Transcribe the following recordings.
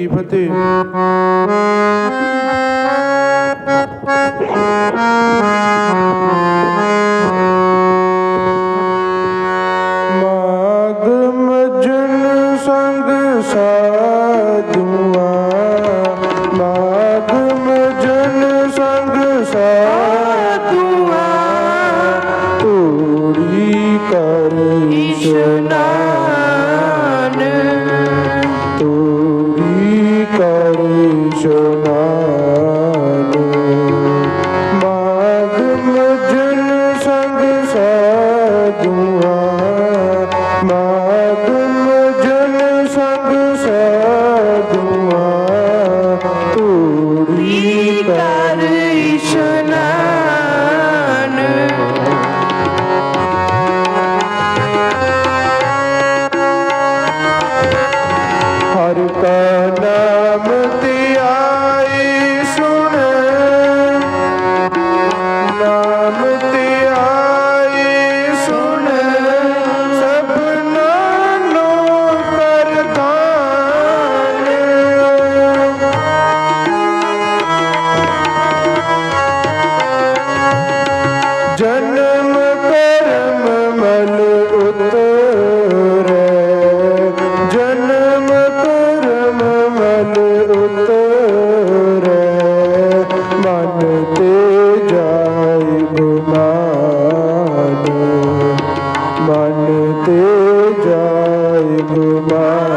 ਕੀ ਫਤਿਹ? ਮਾਗ ਮਜਨ ਸੰਗ ਸਾਧੂਆ। ਮਾਗ ਮਜਨ ਸੰਗ ਸਾਧੂਆ। ਤੋੜੀ ਕਰ ਇਸ਼ਨਾ জয় গোমা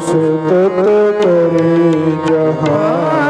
ਸੁਤਤ ਪਰੇ ਜਹਾਂ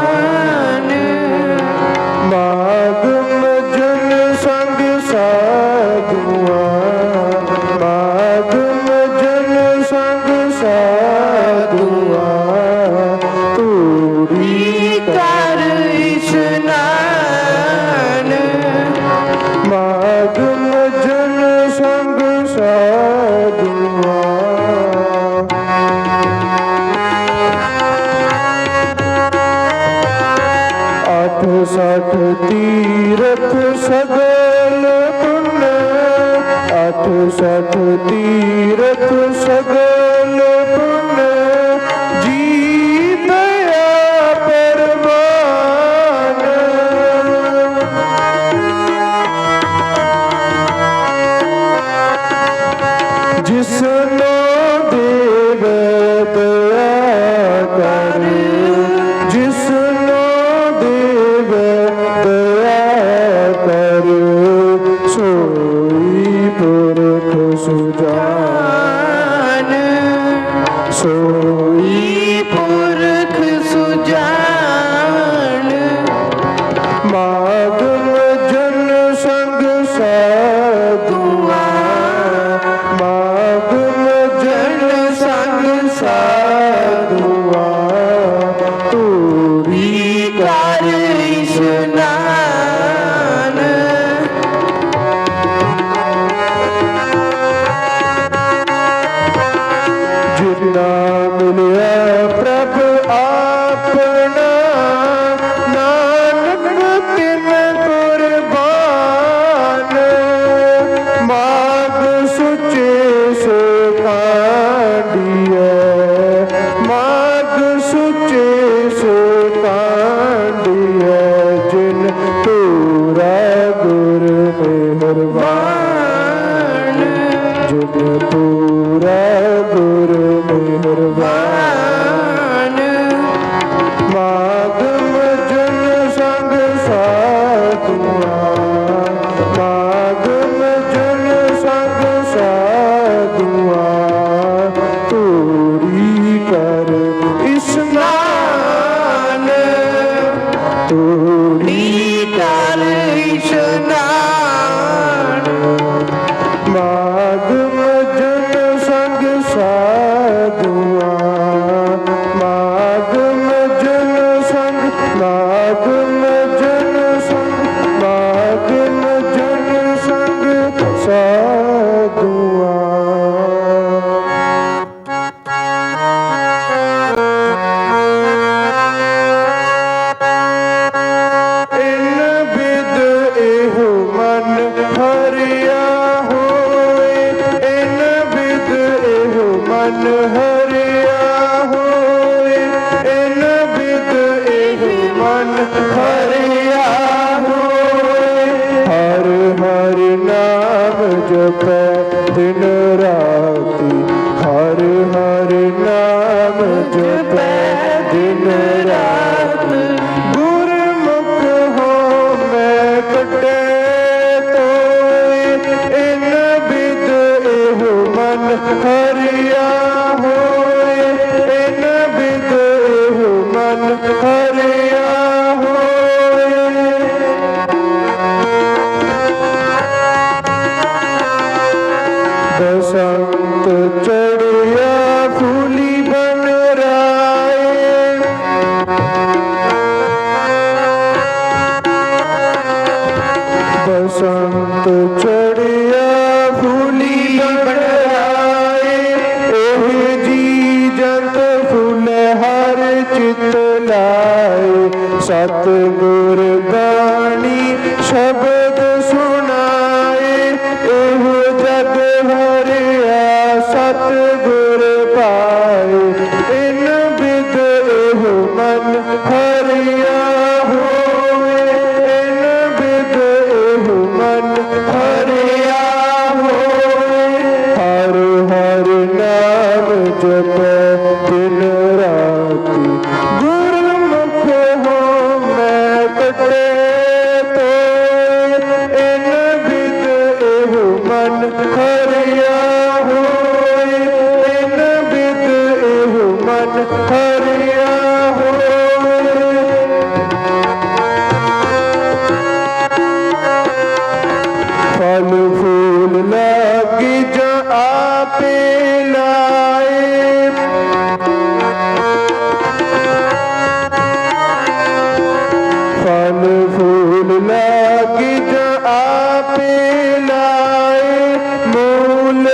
এত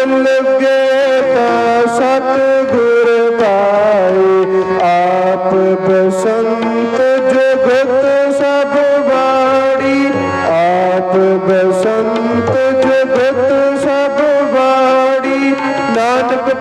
ਲੱਗੇ ਆਪ ਬਸੰਤ ਜਗਤ ਸਭ ਵਾੜੀ ਆਪ ਬਸੰਤ ਜਗਤ ਸਭ ਵਾੜੀ ਨਾਨਕ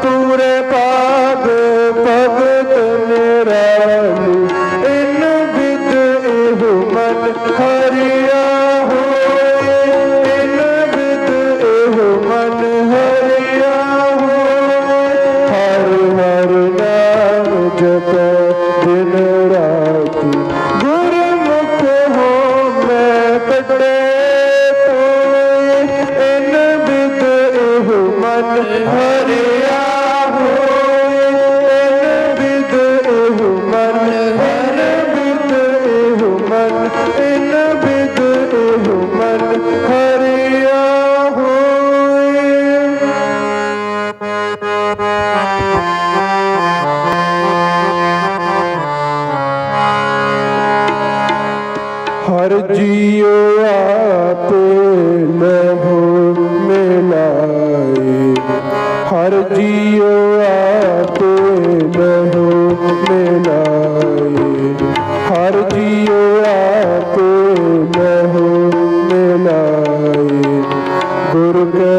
जियो आपे बहो मिलाए हर जियो आपे बहो मिलाए गुरु के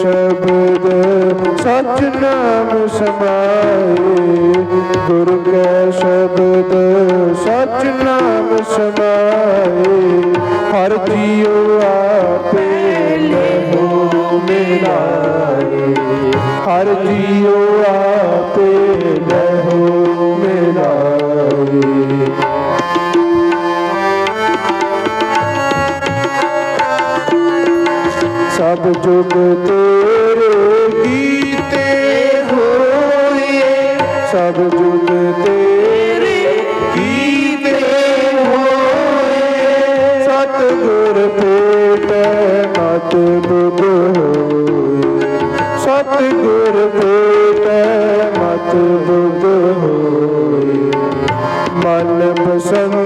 शब्द सच नाम समाए गुरु के शब्द सच नाम समाए हर जियो आपे ਮੇਰਾ ਹਰ ਜੀਉ ਆਪੇ ਲਹੋ ਮੇਰਾ ਸਭ ਜੁਗ ਤੇਰੇ ਕੀਤੇ ਹੋਏ। ਸਭ ਜੁਗ ਤੇਰੇ ਕੀਤੇ ਹੋਏ। ਸਤਿਗੁਰ ਤੇ ਮਤ ਸਰਬ ਹੋਏ। ਮਨ ਬਸੰਤ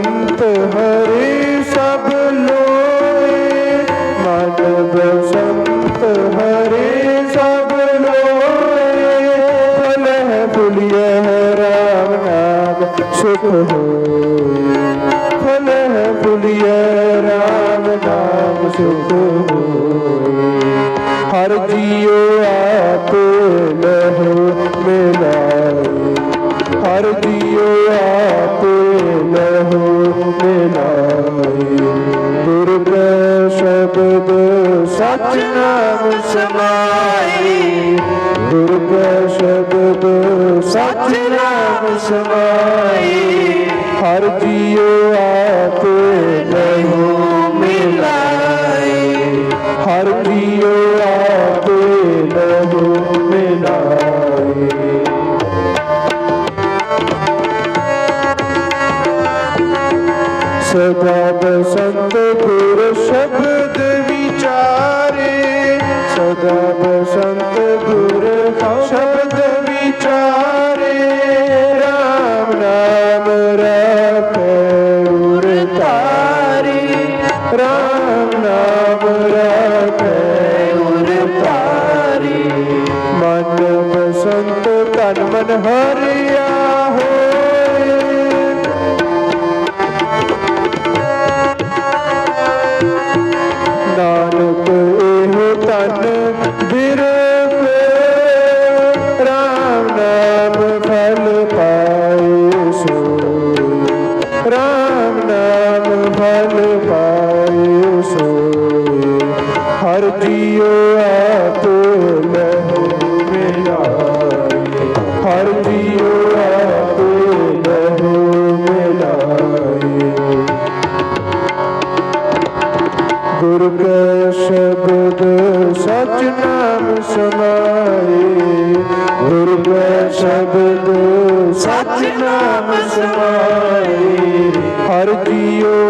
Amen. ਸਦਾ ਬਸੰਤ ਗੁਰ ਸ਼ਬਦ ਵਿਚਾਰੇ, ਸਦਾ ਬਸੰਤ ਗੁਰ ਸ਼ਬਦ ਵਿਚਾਰੇ RAM ਨਾਮ ਰਖੈ ਉਰ ਤਾਰੇ RAM ਨਾਮ ਰਖੈ ਉਰ ਤਾਰੇ ਮਨ ਬਸੰਤ ਤਨ ਮਨ ਹਰਿਆ ਫਲ ਪਾਏ ਸੋਈ ਹਰ ਜੀਉ ਆਪ ਲਹੂ ਮਿਲਾਏ। ਹਰ ਜੀਉ ਆਪ ਲਹੂ ਮਿਲਾਏ। ਗੁਰ ਕੈ ਸ਼ਬਦ ਸਚ ਨਾਮ ਸਮਾਏ। ਗੁਰ ਕੈ ਸ਼ਬਦ ਸਚ ਨਾਮ ਸਮਾਏ। ਹਰ ਜੀਉ